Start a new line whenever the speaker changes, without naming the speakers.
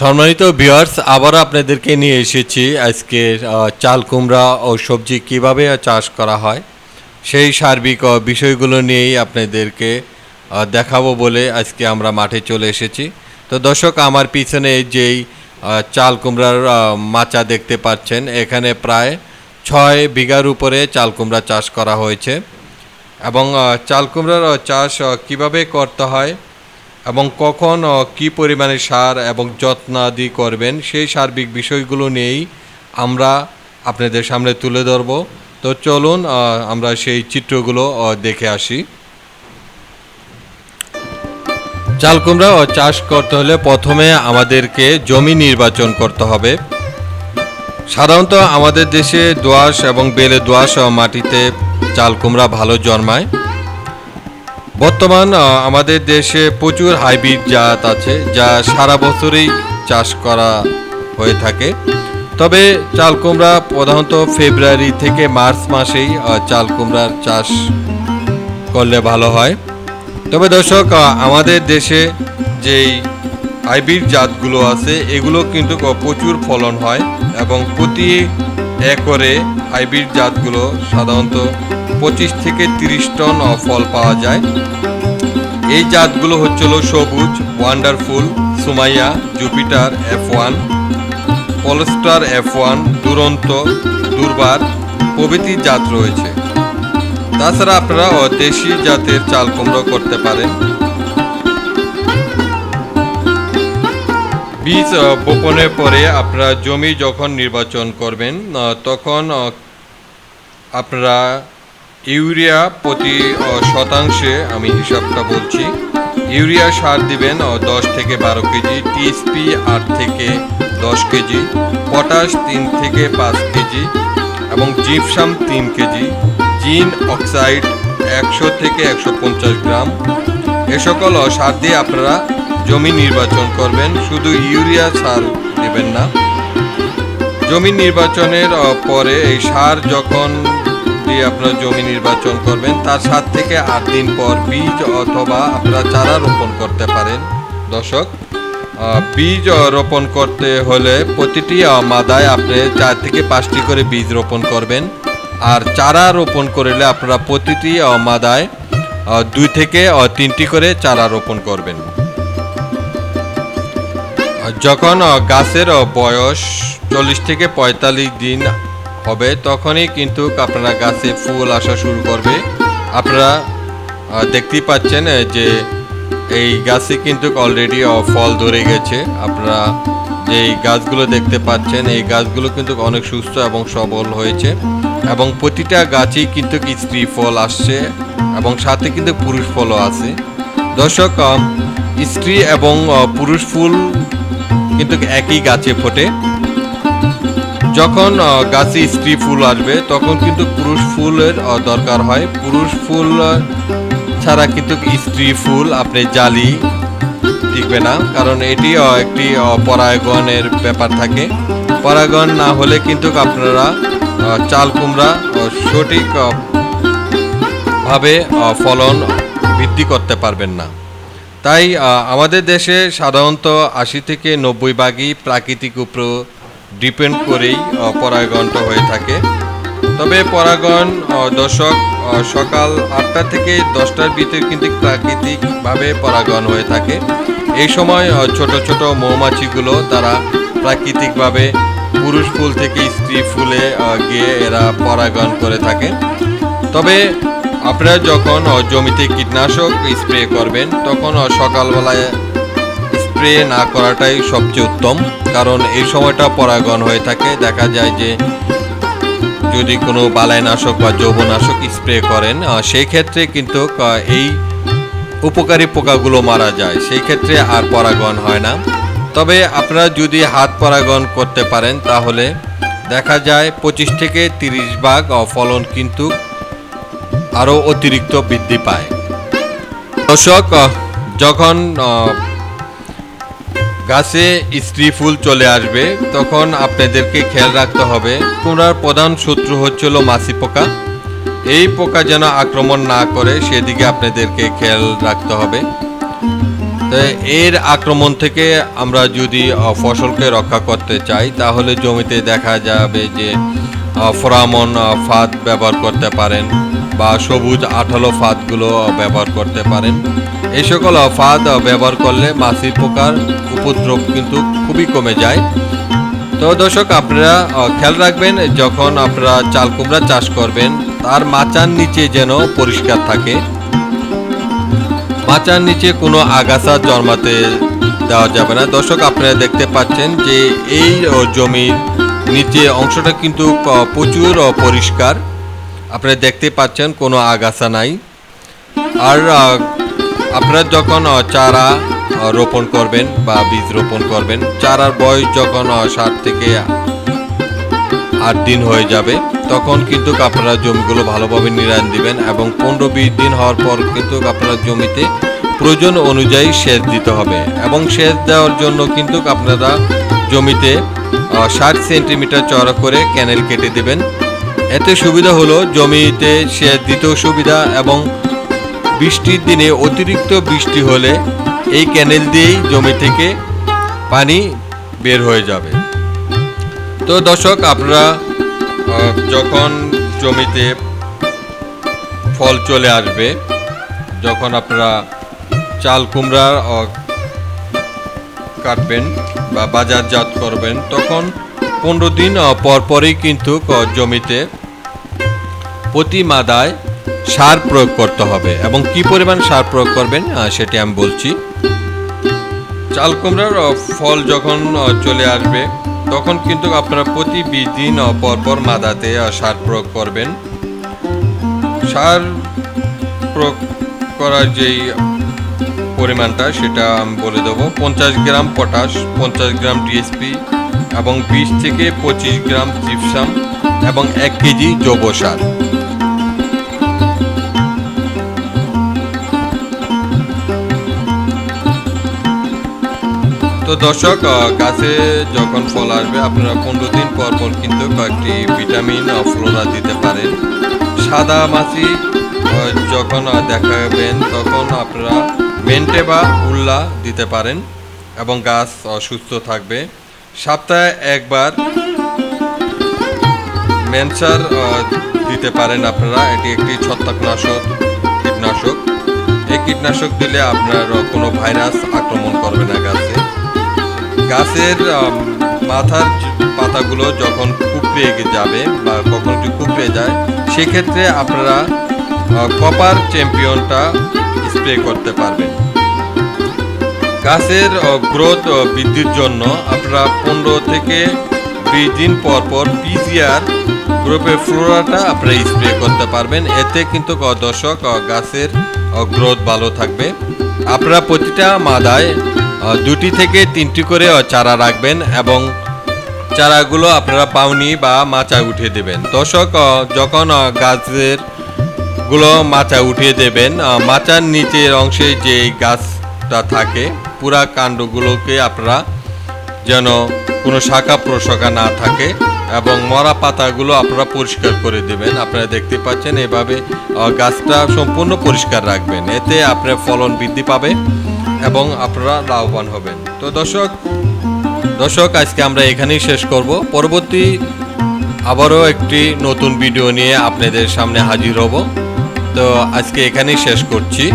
সম্মানিত ভিউয়ার্স আবার আপনাদেরকে নিয়ে এসেছি আজকে চাল, কুমড়া ও সবজি কীভাবে চাষ করা হয়, সেই সার্বিক বিষয়গুলো নিয়েই আপনাদেরকে দেখাবো বলে আজকে আমরা মাঠে চলে এসেছি। তো দর্শক, আমার পিছনে যেই চাল, কুমড়ার মাচা দেখতে পাচ্ছেন, এখানে প্রায় ছয় বিঘার উপরে চাল, কুমড়া চাষ করা হয়েছে। এবং চাল, কুমড়ার চাষ কীভাবে করতে হয় এবং কখন ও কি পরিমাণে সার এবং যত্নাদি করবেন সেই সার্বিক বিষয়গুলো নিয়েই আমরা আপনাদের সামনে তুলে ধরব। তো চলুন আমরা সেই চিত্রগুলো দেখে আসি। চাল কুমড়া চাষ করতে হলে প্রথমে আমাদেরকে জমি নির্বাচন করতে হবে। সাধারণত আমাদের দেশে দোআঁশ এবং বেলে দোআঁশ ও মাটিতে চাল কুমড়া ভালো জন্মায়। বর্তমান আমাদের দেশে প্রচুর হাইব্রিড জাত আছে যা সারা বছরই চাষ করা হয়ে থাকে। তবে চাল কুমড়া প্রধানত ফেব্রুয়ারি থেকে মার্চ মাসেই চাল কুমড়ার চাষ করলে ভালো হয়। তবে দর্শক আমাদের দেশে যেই হাইব্রিড জাতগুলো আছে, এগুলো কিন্তু প্রচুর ফলন হয় এবং প্রতি একরে হাইব্রিড জাতগুলো সাধারণত পঁচিশ থেকে তিরিশ টন ফল পাওয়া যায়। এই জাতগুলো হচ্ছিল সবুজ wonderful Sumaiya, Jupiter F one Polestar F one দুরন্ত, দুর্বার প্রভৃতি জাত রয়েছে। তাছাড়া আপনারা দেশি জাতের চাল কুমড়ো করতে পারেন। বীজ বপনের পরে আপনারা জমি যখন নির্বাচন করবেন তখন আপনারা ইউরিয়া প্রতি শতাংশে আমি হিসাবটা বলছি। ইউরিয়া সার দিবেন দশ থেকে বারো কেজি টিএসপি আট থেকে দশ কেজি, পটাশ তিন থেকে পাঁচ কেজি এবং জিপসাম তিন কেজি, জিন অক্সাইড একশো থেকে একশো পঞ্চাশ গ্রাম। এ সকল সার দিয়ে আপনারা জমি নির্বাচন করবেন, শুধু ইউরিয়া সার দেবেন না। জমি নির্বাচনের পরে এই সার যখন দিয়ে আপনারা জমি নির্বাচন করবেন, তার সাত থেকে আট দিন পর বীজ অথবা আপনারা চারা রোপণ করতে পারেন। দর্শক বীজ রোপণ করতে হলে প্রতিটি মাদায় আপনি চার থেকে পাঁচটি করে বীজ রোপণ করবেন। আর চারা রোপণ করলে আপনারা প্রতিটি মাদায় দুই থেকে তিনটি করে চারা রোপণ করবেন। যখন গাছের বয়স চল্লিশ থেকে পঁয়তাল্লিশ দিন হবে, তখনই কিন্তু আপনারা গাছে ফুল আসা শুরু করবে। আপনারা দেখতেই পাচ্ছেন যে এই গাছে কিন্তু অলরেডি ফল ধরে গেছে। আপনারা যে এই গাছগুলো দেখতে পাচ্ছেন, এই গাছগুলো কিন্তু অনেক সুস্থ এবং সবল হয়েছে। এবং প্রতিটা গাছেই কিন্তু স্ত্রী ফল আসছে এবং সাথে কিন্তু পুরুষ ফলও আছে। দর্শক স্ত্রী এবং পুরুষ ফুল কিন্তু একই গাছে ফোটে। যখন গাছে স্ত্রী ফুল আসবে, তখন কিন্তু পুরুষ ফুলের দরকার হয়। পুরুষ ফুল ছাড়া কিন্তু স্ত্রী ফুল আপনি জালি টিকবে না, কারণ এটি একটি পরাগণের ব্যাপার থাকে। পরাগণ না হলে কিন্তু আপনারা চাল কুমড়া সঠিক ভাবে ফলন বৃদ্ধি করতে পারবেন না। তাই আমাদের দেশে সাধারণত আশি থেকে নব্বই ভাগই প্রাকৃতিক উপর ডিপেন্ড করেই পরাগণটা হয়ে থাকে। তবে পরাগণ দর্শক সকাল আটটা থেকে দশটার ভিতরে কিন্তু প্রাকৃতিকভাবে পরাগণ হয়ে থাকে। এই সময় ছোট ছোট মৌমাছিগুলো তারা প্রাকৃতিকভাবে পুরুষ ফুল থেকে স্ত্রী ফুলে গিয়ে এরা পরাগণ করে থাকে। তবে আপনারা যখন জমিতে কীটনাশক স্প্রে করবেন, তখন সকালবেলায় স্প্রে না করাটাই সবচেয়ে উত্তম, কারণ এই সময়টা পরাগণ হয়ে থাকে। দেখা যায় যে যদি কোনো বালাইনাশক বা যৌবনাশক স্প্রে করেন সেই ক্ষেত্রে কিন্তু এই উপকারী পোকাগুলো মারা যায়। সেই ক্ষেত্রে আর পরাগণ হয় না। তবে আপনারা যদি হাত পরাগণ করতে পারেন, তাহলে দেখা যায় পঁচিশ থেকে তিরিশ ভাগ ফলন কিন্তু আরও অতিরিক্ত বৃদ্ধি পায়। দর্শক যখন গাছে স্ত্রী ফুল চলে আসবে, তখন আপনাদেরকে খেয়াল রাখতে হবে। কুমড়ার প্রধান শত্রু হচ্ছিল মাছি পোকা। এই পোকা যেন আক্রমণ না করে, সেদিকে আপনাদেরকে খেয়াল রাখতে হবে। এর আক্রমণ থেকে আমরা যদি ফসলকে রক্ষা করতে চাই, তাহলে জমিতে দেখা যাবে যে ফোরামন ফাঁদ ব্যবহার করতে পারেন বা সবুজ আঠালো ফাঁদগুলো ব্যবহার করতে পারেন। এই সকল আহ, ফাঁদ আহ, ব্যবহার করলে মাছির পোকার উপদ্রব কিন্তু খুবই কমে যায়। তো দর্শক আপনারা খেয়াল রাখবেন যখন আপনারা চাল কুমড়া চাষ করবেন তার মাচার নিচে যেন পরিষ্কার থাকে। মাচার নিচে কোনো আগাছা জন্মাতে দেওয়া যাবে না। দর্শক আপনারা দেখতে পাচ্ছেন যে এই জমির নিচে অংশটা কিন্তু প্রচুর পরিষ্কার। আপনারা দেখতে পাচ্ছেন কোনো আগাছা নাই। আর আপনারা যখন চারা রোপণ করবেন বা বীজ রোপণ করবেন, চারার বয়স যখন ষাট থেকে আট দিন হয়ে যাবে, তখন কিন্তু আপনারা জমিগুলো ভালোভাবে নিড়ান দিবেন এবং পনেরো বিশ দিন হওয়ার পর কিন্তু আপনারা জমিতে প্রয়োজন অনুযায়ী সেচ দিতে হবে এবং সেচ দেওয়ার জন্য কিন্তু আপনারা জমিতে ষাট সেন্টিমিটার চড়া করে ক্যানেল কেটে দেবেন। এতে সুবিধা হলো জমিতে সেচ দিতেও সুবিধা এবং বৃষ্টির দিনে অতিরিক্ত বৃষ্টি হলে এই ক্যানেল দিয়েই জমি থেকে পানি বের হয়ে যাবে। তো দর্শক আপনারা যখন জমিতে ফল চলে আসবে যখন আপনারা চাল কুমড়া আহ, কাটবেন বা বাজারজাত করবেন তখন পনেরো দিন আহ, পর পরই কিন্তু জমিতে প্রতি মাদায় সার প্রয়োগ করতে হবে। এবং কি পরিমাণ সার প্রয়োগ করবেন? সেটি আমি বলছি। চাল কুমড়ার ফল যখন চলে আসবে তখন কিন্তু আপনারা প্রতি বিশ দিন আহ, পর পর মাদাতে সার প্রয়োগ করবেন। সার প্রয়োগ করার যেই পরিমাণটা সেটা আমি বলে দেবো। পঞ্চাশ গ্রাম পটাশ পঞ্চাশ গ্রাম ডিএসপি এবং বিশ থেকে পঁচিশ গ্রাম জিপসাম এবং এক কেজি জৈব সার। তো দর্শক গাছে যখন ফল আসবে আপনারা পনেরো দিন পর পর কিন্তু কয়েকটি ভিটামিন ফ্লোরা দিতে পারেন। সাদা মাছি যখন দেখাবেন তখন আপনারা মেন্টে বা উল্লা দিতে পারেন এবং গাছ সুস্থ থাকবে। সপ্তাহে একবার মেনসার আহ, দিতে পারেন আপনারা। এটি একটি ছত্রাকনাশক কীটনাশক। এই কীটনাশক দিলে আপনার কোনো ভাইরাস আক্রমণ করবে না গাছে। গাছের মাথার পাতাগুলো যখন কুকড়ে যাবে বা কখন যদি কুকড়ে যায়, সেক্ষেত্রে আপনারা কপার চ্যাম্পিয়নটা স্প্রে করতে পারবেন। গাছের গ্রোথ বৃদ্ধির জন্য আপনারা পনেরো থেকে বিশ দিন পর পর পিজিআর গ্রুপের ফ্লোরাটা আপনারা স্প্রে করতে পারবেন। এতে কিন্তু দর্শক গাছের গ্রোথ ভালো থাকবে। আপনারা প্রতিটা মাদায় দুটি থেকে তিনটি করে চারা রাখবেন এবং চারাগুলো আপনারা পাউনি বা মাচায় উঠিয়ে দেবেন। দর্শক যখন গাছেরগুলো মাচা উঠিয়ে দেবেন মাচার নিচের অংশে যে গাছটা থাকে, পুরা কাণ্ডগুলোকে আপনারা যেন কোনো শাখা প্রশাখা না থাকে এবং মরা পাতাগুলো আপনারা পরিষ্কার করে দেবেন। আপনারা দেখতে পাচ্ছেন এভাবে গাছটা সম্পূর্ণ পরিষ্কার রাখবেন। এতে আপনার ফলন বৃদ্ধি পাবে। এবং আপনারা লাভবান হবেন। তো দর্শক দর্শক, আজকে আমরা এখানেই শেষ করব। পরবর্তী আবারও একটি নতুন ভিডিও নিয়ে আপনাদের সামনে হাজির হব। তো আজকে এখানেই শেষ করছি।